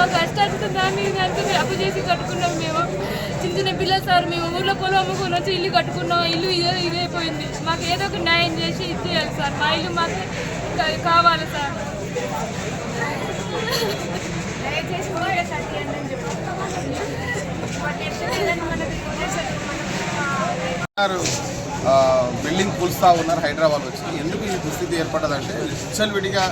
మా కష్టాలతో దాన్ని దానికి అప్పు చేసి కట్టుకున్నాం మేము. చిన్న చిన్న పిల్లలు సార్ మేము ఊళ్ళో పొలం అమ్ముకొని వచ్చి ఇల్లు కట్టుకున్నాం. ఇల్లు ఇదే ఇదైపోయింది మాకు ఏదో ఒక న్యాయం చేసి ఇచ్చేయాలి సార్. మా ఇల్లు మాకు కావాలి సార్. దయచేసి బిల్డింగ్ కూల్స్తా ఉన్నారు హైదరాబాద్ వచ్చి. ఎందుకు ఈ దుస్థితి ఏర్పడ్డదంటే విచ్చలవిడిగా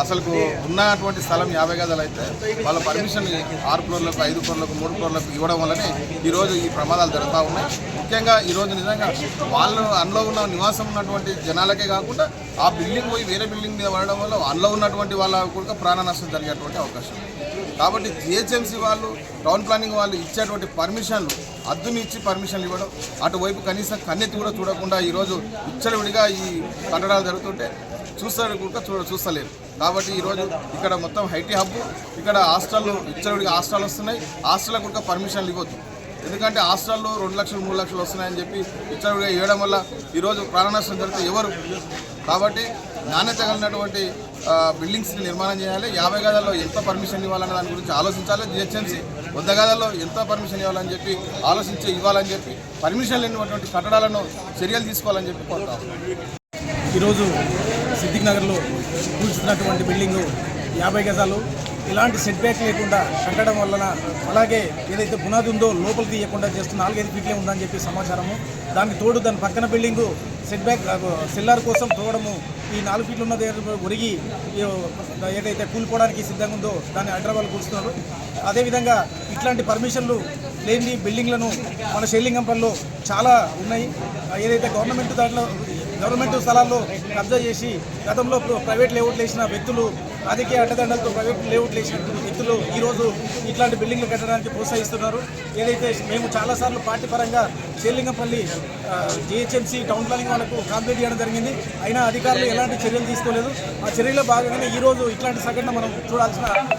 అసలు ఉన్నటువంటి స్థలం యాభై గదాలు అయితే వాళ్ళ పర్మిషన్ ఆరు ఫ్లోర్లకు ఐదు ఫ్లోర్లకు మూడు ఫ్లోర్లకు ఇవ్వడం వల్లనే ఈరోజు ఈ ప్రమాదాలు జరుగుతూ ఉన్నాయి. ముఖ్యంగా ఈరోజు నిజంగా వాళ్ళు అందులో ఉన్న నివాసం ఉన్నటువంటి జనాలకే కాకుండా ఆ బిల్డింగ్ పోయి వేరే బిల్డింగ్ మీద పడడం వల్ల అందులో ఉన్నటువంటి వాళ్ళ కూడా ప్రాణ నష్టం జరిగేటువంటి అవకాశం కాబట్టి జిహెచ్ఎంసీ వాళ్ళు టౌన్ ప్లానింగ్ వాళ్ళు ఇచ్చేటువంటి పర్మిషన్లు అద్దుని ఇచ్చి పర్మిషన్లు ఇవ్వడం అటువైపు కనీసం కన్నెత్తి కూడా చూడకుండా ఈరోజు విచ్చలవిడిగా ఈ కట్టడాలు జరుగుతుంటే చూస్తారు కూడా చూడ చూస్తలేరు. కాబట్టి ఈరోజు ఇక్కడ మొత్తం హైటీ హబ్ ఇక్కడ హాస్టల్లో విచ్చలవిడిగా హాస్టల్ వస్తున్నాయి. హాస్టల్లో కూడా పర్మిషన్లు ఇవ్వద్దు. ఎందుకంటే హాస్టల్లో రెండు లక్షలు మూడు లక్షలు వస్తున్నాయని చెప్పి విచ్చలవిడిగా ఇవ్వడం వల్ల ఈరోజు ప్రాణనష్టం జరిగితే ఎవరు? కాబట్టి నాణ్యత కలిగినటువంటి బిల్డింగ్స్ని నిర్మాణం చేయాలి. యాభై గదాల్లో ఎంత పర్మిషన్ ఇవ్వాలని దాని గురించి ఆలోచించాలి. జిహెచ్ఎంసీ వంద గదాల్లో ఎంత పర్మిషన్ ఇవ్వాలని చెప్పి ఆలోచించి ఇవ్వాలని చెప్పి పర్మిషన్ లేనటువంటి కట్టడాలను చర్యలు తీసుకోవాలని చెప్పి కోరుతాం ఈరోజు సిద్దిక్ నగర్లో కూల్చుతున్నటువంటి బిల్డింగు యాభై గజాలు ఇలాంటి సెట్ బ్యాక్ లేకుండా కట్టడం వలన అలాగే ఏదైతే పునాది ఉందో లోపలికి తీయకుండా చేస్తున్న నాలుగైదు ఫీట్లే ఉందని చెప్పి సమాచారము. దానికి తోడు దాని పక్కన బిల్డింగు సెట్ బ్యాక్ సెల్లార్ కోసం తోడము ఈ నాలుగు ఫీట్లు ఉన్నది ఒరిగి ఏదైతే కూలిపోవడానికి సిద్ధంగా ఉందో దాన్ని హైదరాబాద్ కూర్చున్నారు అదేవిధంగా ఇట్లాంటి పర్మిషన్లు లేని బిల్డింగ్లను మన శైలింగంపల్లో చాలా ఉన్నాయి. ఏదైతే గవర్నమెంట్ దాంట్లో గవర్నమెంట్ స్థలాల్లో కబ్జా చేసి గతంలో ప్రైవేట్ లేఅవుట్లు వేసిన వ్యక్తులు రాజకీయ అడ్డదండలతో ప్రైవేట్ లేఅవుట్లు వేసిన వ్యక్తులు ఈరోజు ఇట్లాంటి బిల్డింగ్లు కట్టడానికి ప్రోత్సహిస్తున్నారు. ఏదైతే మేము చాలాసార్లు పార్టీ పరంగా చేలింగంపల్లి జిహెచ్ఎంసీ టౌన్ ప్లానింగ్ వాళ్ళకు కాంప్లీట్ చేయడం జరిగింది. అయినా అధికారులు ఎలాంటి చర్యలు తీసుకోలేదు. ఆ చర్యలో భాగంగానే ఈరోజు ఇట్లాంటి సంఘటన మనం చూడాల్సిన